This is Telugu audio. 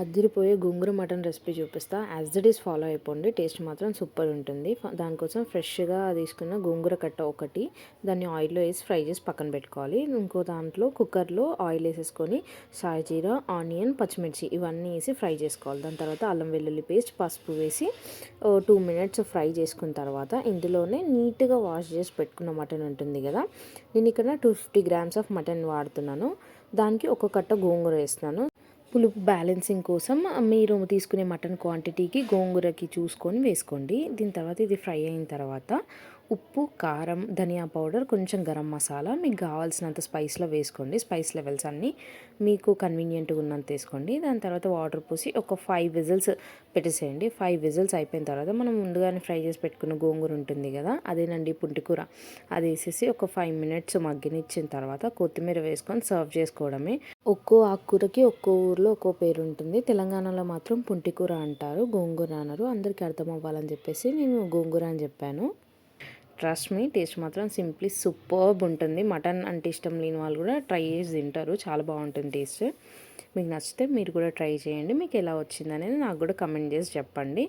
అద్దిరిపోయే గోంగూర మటన్ రెసిపీ చూపిస్తా. యాజ్ ఇట్ ఈస్ ఫాలో అయిపోండి. టేస్ట్ మాత్రం సూపర్ ఉంటుంది. దానికోసం ఫ్రెష్గా తీసుకున్న గోంగూర కట్ట ఒకటి దాన్ని ఆయిల్లో వేసి ఫ్రై చేసి పక్కన పెట్టుకోవాలి. ఇంకో దాంట్లో కుక్కర్లో ఆయిల్ వేసేసుకొని సాయిజీరా ఆనియన్ పచ్చిమిర్చి ఇవన్నీ వేసి ఫ్రై చేసుకోవాలి. దాని తర్వాత అల్లం వెల్లుల్లి పేస్ట్ పసుపు వేసి టూ మినిట్స్ ఫ్రై చేసుకున్న తర్వాత ఇందులోనే నీట్గా వాష్ చేసి పెట్టుకున్న మటన్ ఉంటుంది కదా. నేను ఇక్కడ two fifty grams of mutton వాడుతున్నాను. దానికి ఒక కట్ట గోంగూర వేస్తున్నాను. పులుపు బ్యాలెన్సింగ్ కోసం మీరు తీసుకునే మటన్ క్వాంటిటీకి గోంగూరకి చూసుకొని వేసుకోండి. దీని తర్వాత ఇది ఫ్రై అయిన తర్వాత ఉప్పు కారం ధనియా పౌడర్ కొంచెం గరం మసాలా మీకు కావాల్సినంత స్పైస్లో వేసుకోండి. స్పైస్ లెవెల్స్ అన్నీ మీకు కన్వీనియంట్గా ఉన్నంత వేసుకోండి. దాని తర్వాత వాటర్ పోసి ఒక ఫైవ్ విజిల్స్ పెట్టేసేయండి. ఫైవ్ విజిల్స్ అయిపోయిన తర్వాత మనం ముందుగానే ఫ్రై చేసి పెట్టుకున్న గోంగూర ఉంటుంది కదా అదేనండి పుంటికూర అది వేసేసి ఒక ఫైవ్ మినిట్స్ మగ్గనిచ్చిన తర్వాత కొత్తిమీర వేసుకొని సర్వ్ చేసుకోవడమే. ఒక్కో ఆకుకూరకి ఒక్కో ఊర్లో ఒక్కో పేరు ఉంటుంది. తెలంగాణలో మాత్రం పుంటికూర అంటారు గోంగూర అన్నారు అందరికీ అర్థం అవ్వాలని చెప్పేసి నేను గోంగూర అని చెప్పాను. ట్రస్ట్ మీ టేస్ట్ మాత్రం సింప్లీ సూపర్బ్ ఉంటుంది. మటన్ అంటే ఇష్టం లేని వాళ్ళు కూడా ట్రై చేసి తింటారు. చాలా బాగుంటుంది టేస్ట్ మీకు నచ్చితే మీరు కూడా ట్రై చేయండి. మీకు ఎలా వచ్చింది అనేది నాకు కూడా కమెంట్ చేసి చెప్పండి.